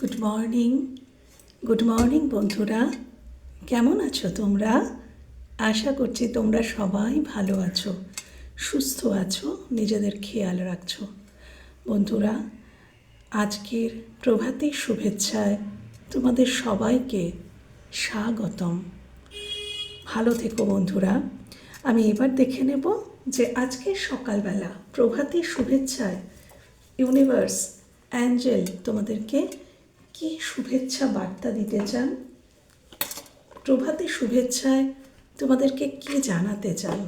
Good morning good morning বন্ধুরা। কেমন আছো তোমরা? আশা করছি তোমরা সবাই ভালো আছো, সুস্থ আছো, নিজেদের খেয়াল রাখছো। বন্ধুরা, আজকের প্রভাতী শুভেচ্ছায় তোমাদের সবাইকে স্বাগতম। ভালো থেকো বন্ধুরা। আমি এবার দেখে নেব যে আজকে সকালবেলা প্রভাতী শুভেচ্ছায় ইউনিভার্স অ্যাঞ্জেল তোমাদেরকে কি শুভেচ্ছা বার্তা দিতে চান? প্রভাতী শুভেচ্ছায় তোমাদেরকে কি জানাতে চান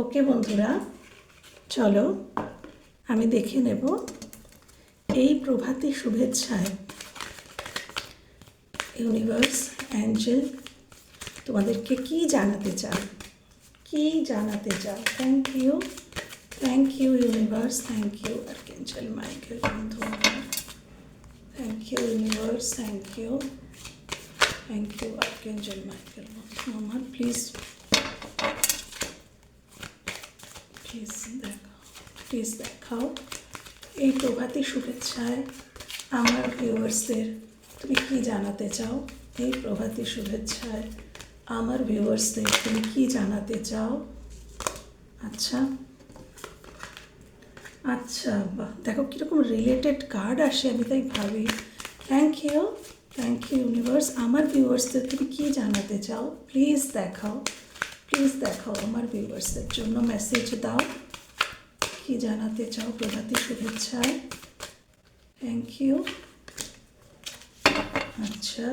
ওকে বন্ধুরা, চলো আমি দেখে নেব। এই প্রভাতী শুভেচ্ছায় ইউনিভার্স অ্যাঞ্জেল তোমাদেরকে কি জানাতে চান কি জানাতে চাও thank you thank you universe thank you R archangel Michael বন্ধু। You universe thank you thank you archangel Michael বন্ধু আমার প্লিজ প্লিজ দেখাও প্লিজ দেখাও এই প্রভাতী শুভেচ্ছায় আমার ভিউয়ার্সদের তুমি কি জানাতে চাও? এই প্রভাতী শুভেচ্ছায় আমার ভিউয়ার্সদের তুমি কি জানাতে চাও? আচ্ছা। আচ্ছা বাহ, দেখো কীরকম রিলেটেড কার্ড আসে, আমি তাই ভাবি। Thank you thank you universe আমার ভিউয়ার্সদের তুমি কী জানাতে চাও? প্লিজ দেখাও প্লিজ দেখাও আমার ভিউয়ার্সদের জন্য মেসেজ দাও। কী জানাতে চাও? প্রভাতী শুভেচ্ছায়। থ্যাংক ইউ আচ্ছা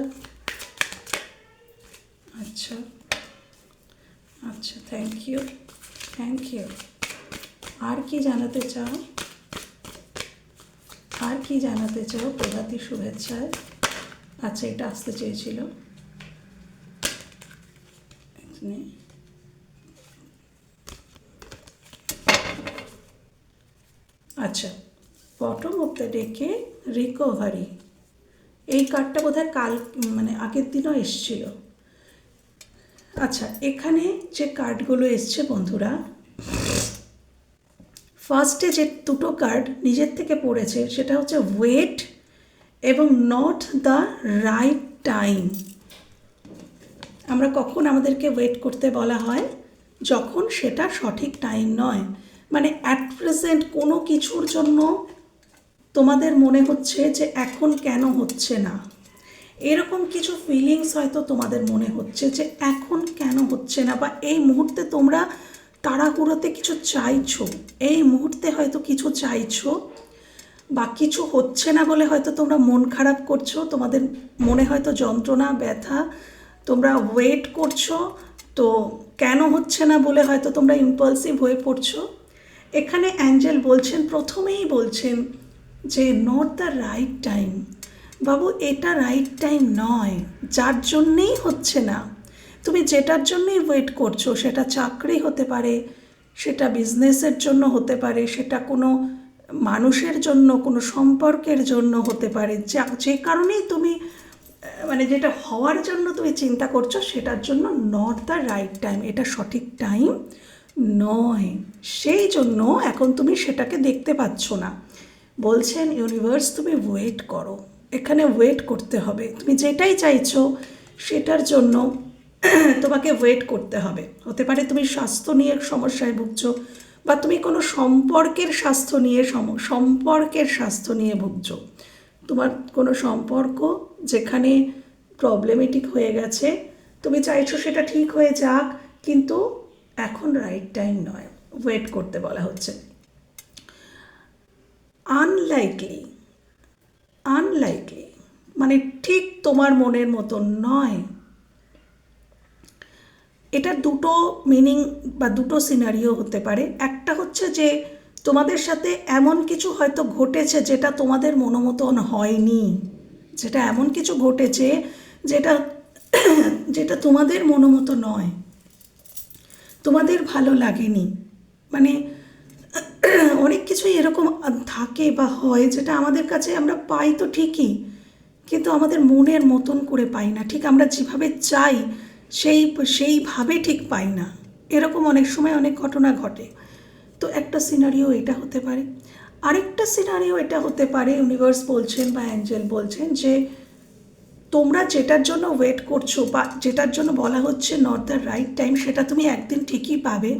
আচ্ছা আচ্ছা থ্যাংক ইউ থ্যাংক ইউ আর কি জানাতে চাও? আর কি জানাতে চাও? প্রভাতী শুভেচ্ছায়। আচ্ছা এটা আসতে চেয়েছিল। আচ্ছা বটম অফ দ্য ডেকে রিকভারি এই কার্ডটা বোধহয় কাল মানে আগের দিনও এসছিল। আচ্ছা এখানে যে কার্ডগুলো এসছে বন্ধুরা ফার্স্টে যে দুটো কার্ড নিজের থেকে পড়েছে, সেটা হচ্ছে ওয়েট এবং নট দ্য রাইট টাইম আমরা কখন আমাদেরকে ওয়েট করতে বলা হয়? যখন সেটা সঠিক টাইম নয়। মানে অ্যাট প্রেজেন্ট কোনো কিছুর জন্য তোমাদের মনে হচ্ছে যে এখন কেন হচ্ছে না? এরকম কিছু ফিলিংস হয়তো তোমাদের মনে হচ্ছে যে এখন কেন হচ্ছে না? বা এই মুহূর্তে তোমরা তাড়াহুড়োতে কিছু চাইছো? এই মুহূর্তে হয়তো কিছু চাইছো বা কিছু হচ্ছে না বলে হয়তো তোমরা মন খারাপ করছ, তোমাদের মনে হয়তো যন্ত্রণা, ব্যথা, তোমরা ওয়েট করছ, তো কেন হচ্ছে না বলে হয়তো তোমরা ইম্পালসিভ হয়ে পড়ছো? এখানে অ্যাঞ্জেল বলছেন, প্রথমেই বলছেন যে নট দ্য রাইট টাইম বাবু, এটা রাইট টাইম নয়, যার জন্যেই হচ্ছে না। তুমি যেটার জন্যই ওয়েট করছ, সেটা চাকরি হতে পারে, সেটা বিজনেসের জন্য হতে পারে, সেটা কোনো মানুষের জন্য, কোনো সম্পর্কের জন্য হতে পারে, যা, যে কারণেই তুমি মানে যেটা হওয়ার জন্য তুমি চিন্তা করছ, সেটার জন্য নট দ্য রাইট টাইম এটা সঠিক টাইম নয়। সেই জন্য এখন তুমি সেটাকে দেখতে পাচ্ছ না। বলছেন ইউনিভার্স তুমি ওয়েট করো। এখানে ওয়েট করতে হবে। তুমি যেটাই চাইছো, সেটার জন্য তোমাকে ওয়েট করতে হবে। হতে পারে তুমি স্বাস্থ্য নিয়ে সমস্যায় ভুগছো বা তুমি কোনো সম্পর্কের স্বাস্থ্য নিয়ে সম- সম্পর্কের স্বাস্থ্য নিয়ে ভুগছো। তোমার কোনো সম্পর্ক যেখানে প্রবলেমেটিক হয়ে গেছে, তুমি চাইছো সেটা ঠিক হয়ে যাক, কিন্তু এখন রাইট টাইম নয়। ওয়েট করতে বলা হচ্ছে। আনলাইকলি আনলাইকলি মানে ঠিক তোমার মনের মতন নয়। এটা দুটো মিনিং বা দুটো সিনারিও হতে পারে। একটা হচ্ছে যে, তোমাদের সাথে এমন কিছু হয়তো ঘটেছে যেটা তোমাদের মনোমতন হয়নি। যেটা এমন কিছু ঘটেছে যেটা যেটা তোমাদের মনোমতো নয়। তোমাদের ভালো লাগেনি। মানে অনেক কিছুই এরকম থাকে বা হয় যেটা আমাদের কাছে আমরা পাই তো ঠিকই, কিন্তু আমাদের মনের মতন করে পাই না। ঠিক আমরা যেভাবে চাই সেই, সেইভাবে ঠিক পাই না। এরকম অনেক সময় অনেক ঘটনা ঘটে। তো একটা সিনারিও এটা হতে পারে। আরেকটা সিনারিও এটা হতে পারে ইউনিভার্স বলছেন বা অ্যাঞ্জেল বলছেন যে, তোমরা যেটার জন্য ওয়েট করছ বা যেটার জন্য বলা হচ্ছে নট দ্য রাইট টাইম সেটা তুমি একদিন ঠিকই পাবে।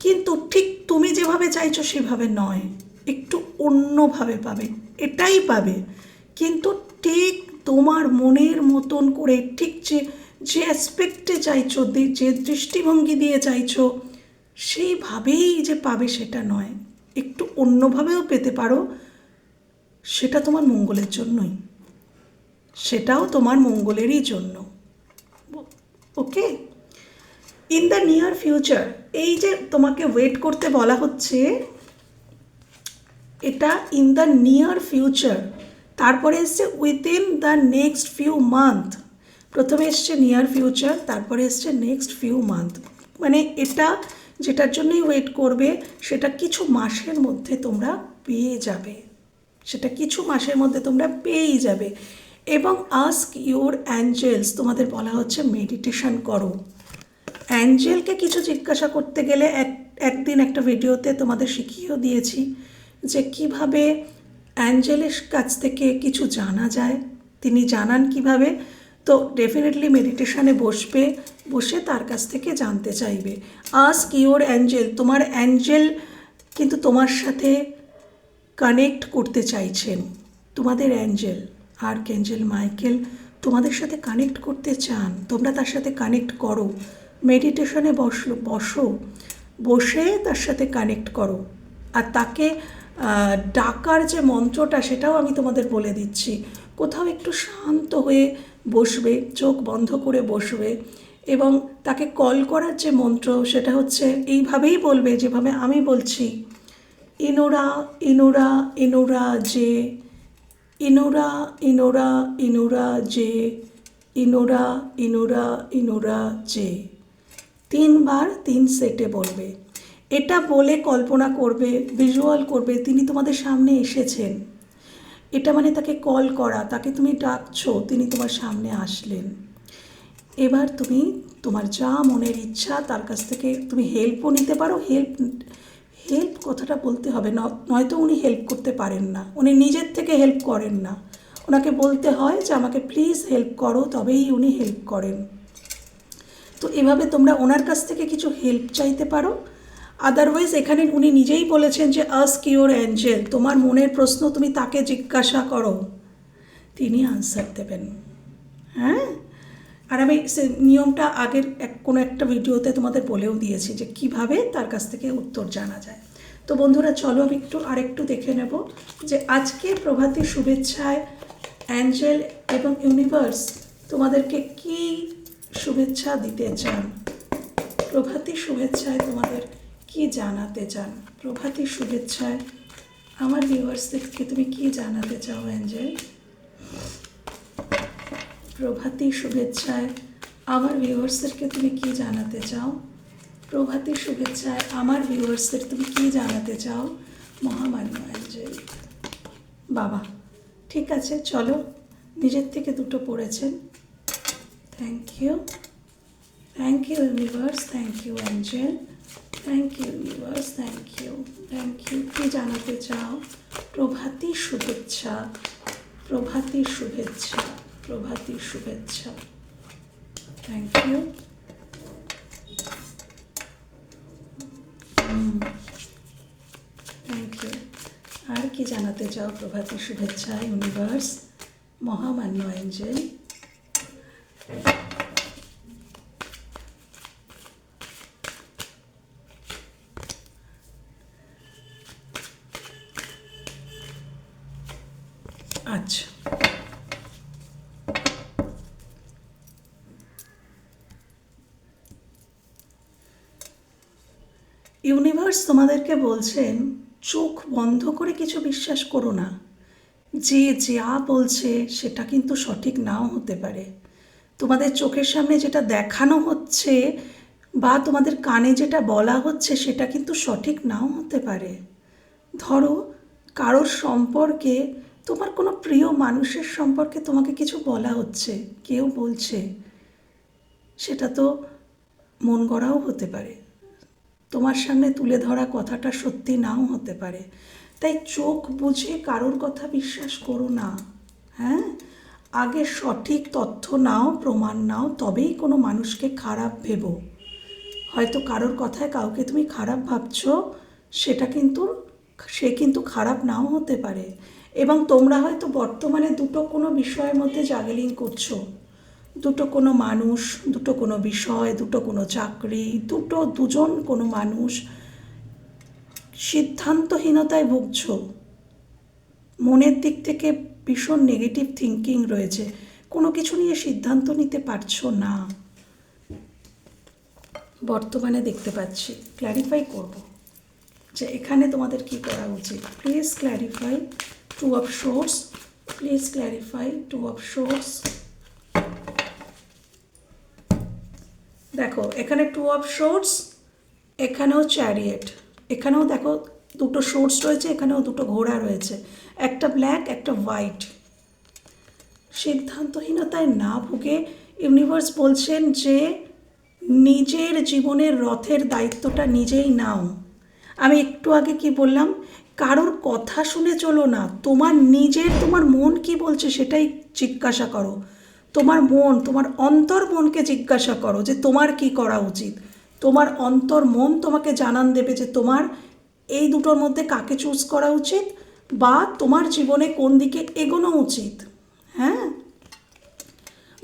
কিন্তু ঠিক তুমি যেভাবে চাইছো সেভাবে নয়। একটু অন্যভাবে পাবে। এটাই পাবে। কিন্তু ঠিক তোমার মনের মতন করে, ঠিক যে যে অ্যাসপেক্টে চাইছো যে দৃষ্টিভঙ্গি দিয়ে চাইছো সেইভাবেই যে পাবে সেটা নয়। একটু অন্যভাবেও পেতে পারো, সেটা তোমার মঙ্গলের জন্যই। সেটাও তোমার মঙ্গলেরই জন্য। Okay? In the near future এই যে তোমাকে ওয়েট করতে বলা হচ্ছে, এটা ইন দ্য নিয়ার ফিউচার তারপরে এসছে within the next few month প্রথমে এসছে নিয়ার ফিউচার তারপরে এসছে নেক্সট ফিউ মান্থ মানে এটা যেটার জন্যই ওয়েট করবে, সেটা কিছু মাসের মধ্যে তোমরা পেয়ে যাবে। সেটা কিছু মাসের মধ্যে তোমরা পেয়েই যাবে। এবং আস্ক ইউর অ্যাঞ্জেলস তোমাদের বলা হচ্ছে মেডিটেশন করো। অ্যাঞ্জেলকে কিছু জিজ্ঞাসা করতে গেলে এক, একদিন একটা ভিডিওতে তোমাদের শিখিয়েও দিয়েছি যে কীভাবে অ্যাঞ্জেলের কাছ থেকে কিছু জানা যায়। তিনি জানান কীভাবে তো ডেফিনেটলি মেডিটেশনে বসবে, বসে তার কাছ থেকে জানতে চাইবে। আস্ক ইউর অ্যাঞ্জেল তোমার অ্যাঞ্জেল কিন্তু তোমার সাথে কানেক্ট করতে চাইছেন। তোমাদের অ্যাঞ্জেল আর ক্যাঞ্জেল মাইকেল তোমাদের সাথে কানেক্ট করতে চান। তোমরা তার সাথে কানেক্ট করো। মেডিটেশনে বসল, বসো। বসে তার সাথে কানেক্ট করো। আর তাকে ডাকার যে মন্ত্রটা, সেটাও আমি তোমাদের বলে দিচ্ছি। কোথাও একটু শান্ত হয়ে বসবে, চোখ বন্ধ করে বসবে এবং তাকে কল করার যে মন্ত্র সেটা হচ্ছে, এইভাবেই বলবে যেভাবে আমি বলছি। ইনোরা ইনোরা ইনোরা যে। ইনোরা ইনোরা ইনোরা যে। ইনোরা ইনোরা ইনোরা যে। তিনবার তিন সেটে বলবে। এটা বলে কল্পনা করবে ভিজুয়াল করবে, তিনি তোমাদের সামনে এসেছেন। এটা মানে তাকে কল করা, তাকে তুমি ডাকছো, তিনি তোমার সামনে আসলেন। এবার তুমি তোমার যা মনের ইচ্ছা তার কাছ থেকে তুমি হেল্পও নিতে পারো হেল্প হেল্প কথাটা বলতে হবে নয়তো উনি হেল্প করতে পারেন না, উনি নিজের থেকে হেল্প করেন না। ওনাকে বলতে হয় যে, আমাকে প্লিজ হেল্প করো তবেই উনি হেল্প করেন। তো এভাবে তোমরা ওনার কাছ থেকে কিছু হেল্প চাইতে পারো। আদারওয়াইজ এখানে উনি নিজেই বলেছেন যে আস্ক ইউর অ্যাঞ্জেল তোমার মনের প্রশ্ন তুমি তাকে জিজ্ঞাসা করো। তিনি আনসার দেবেন। হ্যাঁ? আর আমি সে নিয়মটা আগের এক, কোনো একটা ভিডিওতে তোমাদের বলেও দিয়েছি যে, কীভাবে তার কাছ থেকে উত্তর জানা যায়। তো বন্ধুরা, চলো আমি একটু আরেকটু দেখে নেব যে, আজকে প্রভাতী শুভেচ্ছায় অ্যাঞ্জেল এবং ইউনিভার্স তোমাদেরকে কি শুভেচ্ছা দিতে চান? প্রভাতী শুভেচ্ছায় তোমাদের কি জানাতে চান? প্রভাতী শুভেচ্ছায়। আমার ভিউয়ার্সদেরকে তুমি কি জানাতে চাও, অ্যাঞ্জেল? প্রভাতী শুভেচ্ছায়। আমার ভিউয়ার্সদেরকে তুমি কি জানাতে চাও? প্রভাতী শুভেচ্ছায়। আমার ভিউয়ার্সদের তুমি কি জানাতে চাও? মহামান্য অ্যাঞ্জেল। বাবা, ঠিক আছে, চলো। নিজের থেকে দুটো পড়েছেন। Thank you thank you universe thank you angel. Thank you universe thank you thank you কি জানাতে চাও? প্রভাতী শুভেচ্ছা। প্রভাতী শুভেচ্ছা। প্রভাতী শুভেচ্ছা। থ্যাংক ইউ থ্যাংক ইউ আর কি জানাতে চাও? প্রভাতী শুভেচ্ছা ইউনিভার্স মহামান্য অ্যাঞ্জেল তোমাদেরকে বলছেন, চোখ বন্ধ করে কিছু বিশ্বাস করো না। যে যা বলছে, সেটা কিন্তু সঠিক নাও হতে পারে। তোমাদের চোখের সামনে যেটা দেখানো হচ্ছে বা তোমাদের কানে যেটা বলা হচ্ছে, সেটা কিন্তু সঠিক নাও হতে পারে। ধরো, কারোর সম্পর্কে, তোমার কোনো প্রিয় মানুষের সম্পর্কে তোমাকে কিছু বলা হচ্ছে, কেউ বলছে, সেটা তো মন গড়াও হতে পারে। তোমার সামনে তুলে ধরা কথাটা সত্যি নাও হতে পারে। তাই চোখ বুঝে কারোর কথা বিশ্বাস করো না। হ্যাঁ? আগে সঠিক তথ্য নাও, প্রমাণ নাও, তবেই কোনো মানুষকে খারাপ ভেবো। হয়তো কারোর কথায় কাউকে তুমি খারাপ ভাবছ, সেটা কিন্তু, সে কিন্তু খারাপ নাও হতে পারে। এবং তোমরা হয়তো বর্তমানে দুটো কোনো বিষয়ের মধ্যে জাগলিং করছ। দুটো কোনো মানুষ, দুটো কোনো বিষয়, দুটো কোনো চাকরি, দুটো দুজন কোনো মানুষ সিদ্ধান্তহীনতায় ভুগছো। মনের দিক থেকে ভীষণ নেগেটিভ থিঙ্কিং রয়েছে। কোনো কিছু নিয়ে সিদ্ধান্ত নিতে পারছ না। বর্তমানে দেখতে পাচ্ছি ক্ল্যারিফাই করব যে এখানে তোমাদের কি করা উচিত। Please clarify two of swords please clarify two of swords দেখো, এখানে টু অফ শোর্স এখানেও চ্যারিয়েট এখানেও দেখো দুটো শোর্স রয়েছে, এখানেও দুটো ঘোড়া রয়েছে, একটা ব্ল্যাক একটা হোয়াইট সিদ্ধান্তহীনতায় না ভুগে ইউনিভার্স বলছেন যে, নিজের জীবনের রথের দায়িত্বটা নিজেই নাও। আমি একটু আগে কি বললাম? কারোর কথা শুনে চলো না, তোমার নিজের, তোমার মন কি বলছে সেটাই জিজ্ঞাসা করো। তোমার মন, তোমার অন্তর মনকে জিজ্ঞাসা করো যে তোমার কি করা উচিত? তোমার অন্তর মন তোমাকে জানান দেবে যে তোমার এই দুটোর মধ্যে কাকে চুজ করা উচিত বা তোমার জীবনে কোন দিকে এগোনো উচিত? হ্যাঁ?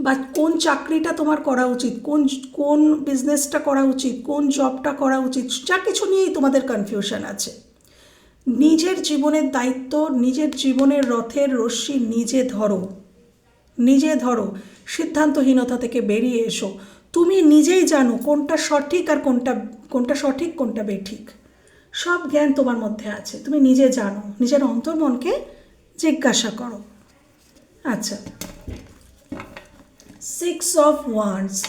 বা কোন চাকরিটা তোমার করা উচিত? কোন কোন বিজনেসটা করা উচিত? কোন জবটা করা উচিত? যা কিছু নিয়েই তোমাদের কনফিউশন আছে। নিজের জীবনের দায়িত্ব, নিজের জীবনের রথের রশ্মি নিজে ধরো। নিজে ধরো, সিদ্ধান্তহীনতা থেকে বেরিয়ে এসো। তুমি নিজেই জানো কোনটা সঠিক আর কোনটা কোনটা সঠিক, কোনটা বেঠিক। সব জ্ঞান তোমার মধ্যে আছে, তুমি নিজে জানো। নিজের অন্তর্মনকে জিজ্ঞাসা করো। আচ্ছা। সিক্স অফ ওয়ান্স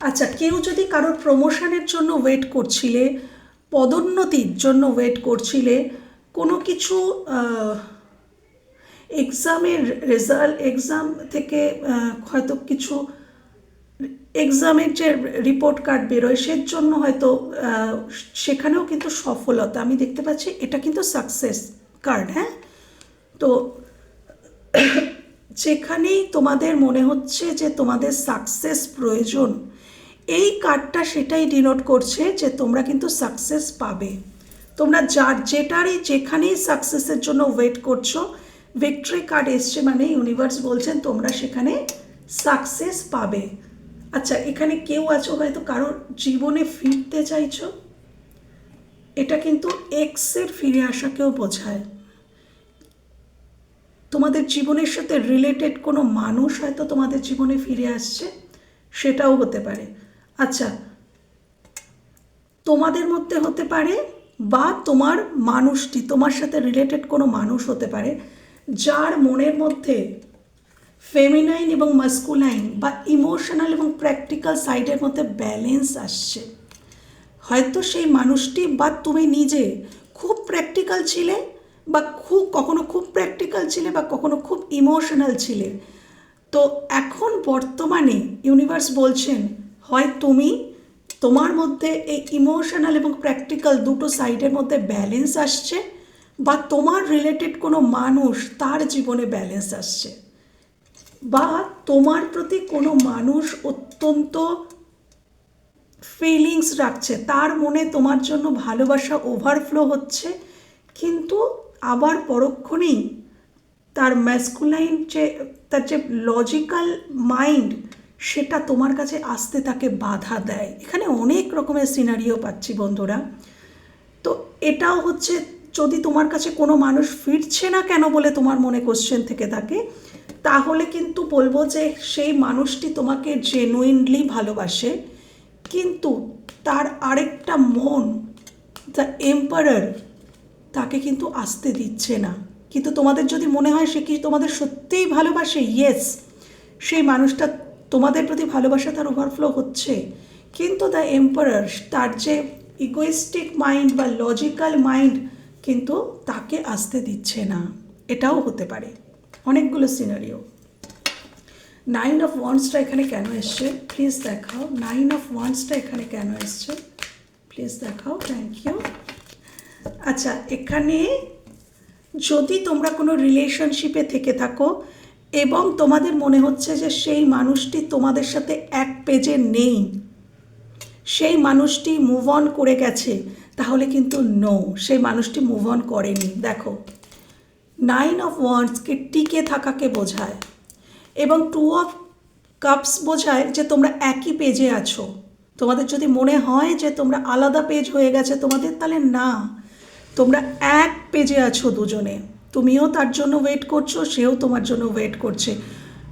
আচ্ছা কেউ যদি কারোর প্রমোশনের জন্য ওয়েট করছিলে, পদোন্নতির জন্য ওয়েট করছিলে, কোনো কিছু এক্সামের রেজাল্ট এক্সাম থেকে হয়তো কিছু এক্সামের যে রিপোর্ট কার্ড বেরোয় সের জন্য হয়তো সেখানেও কিন্তু সফলতা। আমি দেখতে পাচ্ছি, এটা কিন্তু সাকসেস কার্ড হ্যাঁ? তো, যেখানেই তোমাদের মনে হচ্ছে যে তোমাদের সাকসেস প্রয়োজন, এই কার্ডটা সেটাই ডিনোট করছে যে তোমরা কিন্তু সাকসেস পাবে। তোমরা যার, যেটারই, যেখানেই সাকসেসের জন্য ওয়েট করছ ভিক্টরি কার্ড এসছে মানে ইউনিভার্স বলছেন তোমরা সেখানে সাকসেস পাবে। আচ্ছা এখানে কেউ আছো হয়তো কারোর জীবনে ফিরতে চাইছো? এটা কিন্তু এক্সের ফিরে আসাকেও বোঝায়। তোমাদের জীবনের সাথে রিলেটেড কোনো মানুষ হয়তো তোমাদের জীবনে ফিরে আসছে, সেটাও হতে পারে। আচ্ছা তোমাদের মধ্যে হতে পারে বা তোমার মানুষটি, তোমার সাথে রিলেটেড কোনো মানুষ হতে পারে যার মনের মধ্যে ফেমিনাইন এবং মাস্কুলাইন বা ইমোশনাল এবং প্র্যাকটিক্যাল সাইডের মধ্যে ব্যালেন্স আসছে। হয়তো সেই মানুষটি বা তুমি নিজে খুব প্র্যাকটিক্যাল ছিলে বা খুব, কখনো খুব প্র্যাকটিক্যাল ছিলে বা কখনো খুব ইমোশনাল ছিলে। তো এখন বর্তমানে ইউনিভার্স বলছেন, হয় তুমি, তোমার মধ্যে এই ইমোশনাল এবং প্র্যাকটিক্যাল দুটো সাইডের মধ্যে ব্যালেন্স আসছে। বা তোমার রিলেটেড কোনো মানুষ তার জীবনে ব্যালেন্স আসছে। বা তোমার প্রতি কোনো মানুষ অত্যন্ত ফিলিংস রাখছে, তার মনে তোমার জন্য ভালোবাসা ওভারফ্লো হচ্ছে, কিন্তু আবার পরক্ষণেই তার ম্যাসকুলাইন যে, তার যে লজিক্যাল মাইন্ড সেটা তোমার কাছে আসতে তাকে বাধা দেয়। এখানে অনেক রকমের সিনারিও পাচ্ছি বন্ধুরা। তো এটাও হচ্ছে যদি তোমার কাছে কোনো মানুষ ফিরছে না কেন বলে তোমার মনে কোশ্চেন থেকে থাকে, তাহলে কিন্তু বলব যে সেই মানুষটি তোমাকে জেনুইনলি ভালোবাসে, কিন্তু তার আরেকটা মন দ্য এম্পারার তাকে কিন্তু আসতে দিচ্ছে না। কিন্তু তোমাদের যদি মনে হয় সে কি তোমাদের সত্যিই ভালোবাসে? ইয়েস সেই মানুষটা তোমাদের প্রতি ভালোবাসা তার ওভারফ্লো হচ্ছে। কিন্তু দ্য এম্পারার তার যে ইগোয়েস্টিক মাইন্ড বা লজিক্যাল মাইন্ড কিন্তু তাকে আসতে দিচ্ছে না। এটাও হতে পারে। অনেকগুলো সিনারিও নাইন অফ ওয়ান্সটা এখানে কেন এসছে? প্লিজ দেখাও। নাইন অফ ওয়ান্সটা এখানে কেন এসছে? প্লিজ দেখাও। থ্যাংক ইউ আচ্ছা এখানে যদি তোমরা কোনো রিলেশনশিপে থেকে থাকো এবং তোমাদের মনে হচ্ছে যে সেই মানুষটি তোমাদের সাথে এক পেজে নেই, সেই মানুষটি মুভ অন করে গেছে তাহলে কিন্তু নো সেই মানুষটি মুভ অন করেনি। দেখো নাইন অফ ওয়ান্ডসকে টিকে থাকাকে বোঝায় এবং টু অফ কাপস বোঝায় যে তোমরা একই পেজে আছো। তোমাদের যদি মনে হয় যে তোমরা আলাদা পেজ হয়ে গেছে তোমাদের, তাহলে না, তোমরা এক পেজে আছো দুজনে। তুমিও তার জন্য ওয়েট করছ, সেও তোমার জন্য ওয়েট করছে।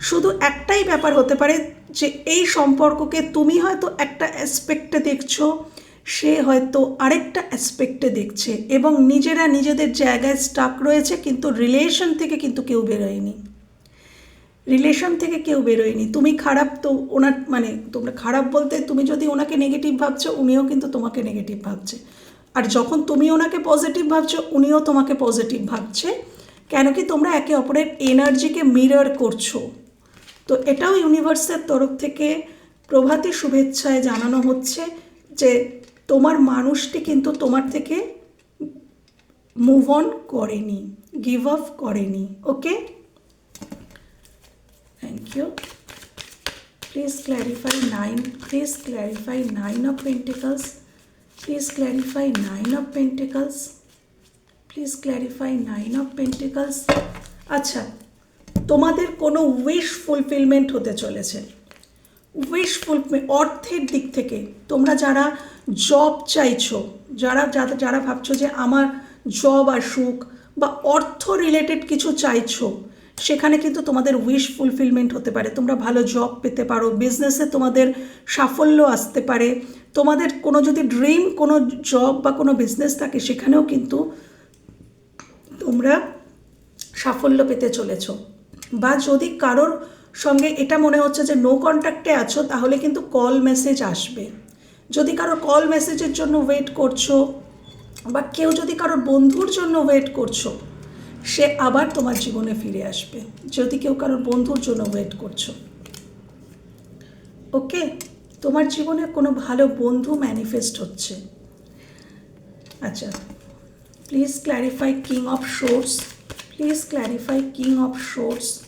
শুধু একটাই ব্যাপার হতে পারে যে এই সম্পর্ককে তুমি হয়তো একটা অ্যাসপেক্টে দেখছ সে হয়তো আরেকটা অ্যাসপেক্টে দেখছে এবং নিজেরা নিজেদের জায়গায় স্টাক রয়েছে কিন্তু রিলেশন থেকে কিন্তু কেউ বেরোয়নি। রিলেশন থেকে কেউ বেরোয়নি। তুমি খারাপ তো ওনার মানে তোমরা খারাপ বলতে তুমি যদি ওনাকে নেগেটিভ ভাবছ, উনিও কিন্তু তোমাকে নেগেটিভ ভাবছে। আর যখন তুমি ওনাকে পজিটিভ ভাবছ, উনিও তোমাকে পজিটিভ ভাবছে। কেন কি তোমরা একে অপরের এনার্জিকে মিরর করছ। তো এটাও ইউনিভার্সের তরফ থেকে প্রভাতী শুভেচ্ছায় জানানো হচ্ছে যে তোমার মানুষটি কিন্তু তোমার থেকে মুভ অন করেনি গিভ আপ করেনি okay thank you please clarify nine please clarify nine of pentacles please clarify nine of pentacles please clarify nine of pentacles আচ্ছা তোমাদের কোনো উইশ ফুলফিলমেন্ট হতে চলেছে। উইশ ফুলফিল অর্থের দিক থেকে তোমরা যারা জব চাইছো, যারা যারা যারা ভাবছ যে আমার জব আসুক বা অর্থ রিলেটেড কিছু চাইছো, সেখানে কিন্তু তোমাদের উইশ ফুলফিলমেন্ট হতে পারে। তোমরা ভালো জব পেতে পারো বিজনেসে তোমাদের সাফল্য আসতে পারে। তোমাদের কোনো যদি ড্রিম কোনো জব বা কোনো বিজনেস থাকে, সেখানেও কিন্তু তোমরা সাফল্য পেতে চলেছ। বা যদি কারোর সঙ্গে এটা মনে হচ্ছে যে নো কন্ট্যাক্টে আছো, তাহলে কিন্তু কল মেসেজ আসবে। যদি কারও কল মেসেজের জন্য ওয়েট করছ বা কেউ যদি কারোর বন্ধুর জন্য ওয়েট করছ, সে আবার তোমার জীবনে ফিরে আসবে। যদি কেউ কারোর বন্ধুর জন্য ওয়েট করছ। ওকে? তোমার জীবনে কোনো ভালো বন্ধু ম্যানিফেস্ট হচ্ছে। আচ্ছা please clarify king of swords please clarify king of swords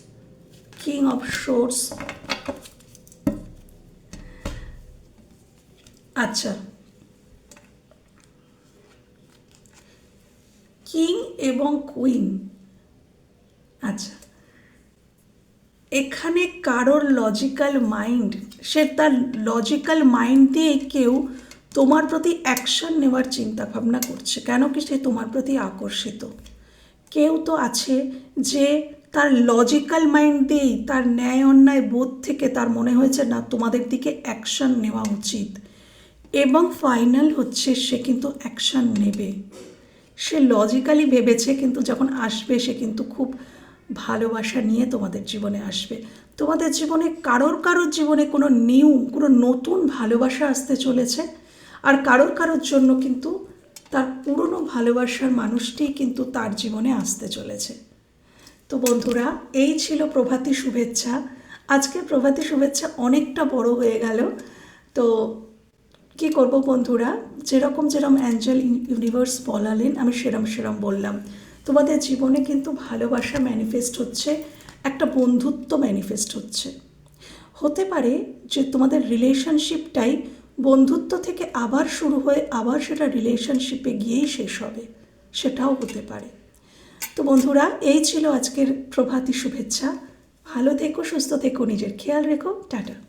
king of swords আচ্ছা। কিং এবং কুইন। আচ্ছা। এখানে কারোর লজিক্যাল মাইন্ড, সে তার লজিক্যাল মাইন্ড দিয়ে কেউ তোমার প্রতি অ্যাকশন নেওয়ার চিন্তা ভাবনা করছে। কেন কি সে তোমার প্রতি আকর্ষিত? কেউ তো আছে যে তার লজিক্যাল মাইন্ড দিয়েই তার ন্যায় অন্যায় বোধ থেকে তার মনে হয়েছে, না, তোমাদের দিকে অ্যাকশন নেওয়া উচিত। এবং ফাইনাল হচ্ছে সে কিন্তু অ্যাকশন নেবে। সে লজিক্যালি ভেবেছে কিন্তু যখন আসবে, সে কিন্তু খুব ভালোবাসা নিয়ে তোমাদের জীবনে আসবে। তোমাদের জীবনে কারোর কারোর জীবনে কোনো নিউ কোনো নতুন ভালোবাসা আসতে চলেছে। আর কারোর কারোর জন্য কিন্তু তার পুরনো ভালোবাসার মানুষটি কিন্তু তার জীবনে আসতে চলেছে। তো বন্ধুরা, এই ছিল প্রভাতী শুভেচ্ছা। আজকের প্রভাতী শুভেচ্ছা অনেকটা বড় হয়ে গেল। তো কি করব বন্ধুরা? যেরকম যেরকম অ্যাঞ্জেল ইউনিভার্স বলালেন, আমি সেরম সেরম বললাম। তোমাদের জীবনে কিন্তু ভালোবাসা ম্যানিফেস্ট হচ্ছে, একটা বন্ধুত্ব ম্যানিফেস্ট হচ্ছে। হতে পারে যে তোমাদের রিলেশনশিপটাই বন্ধুত্ব থেকে আবার শুরু হয়ে আবার সেটা রিলেশনশিপে গিয়েই শেষ হবে, সেটাও হতে পারে। তো বন্ধুরা, এই ছিল আজকের প্রভাতী শুভেচ্ছা। ভালো থেকো, সুস্থ থেকো, নিজের খেয়াল রেখো। টাটা।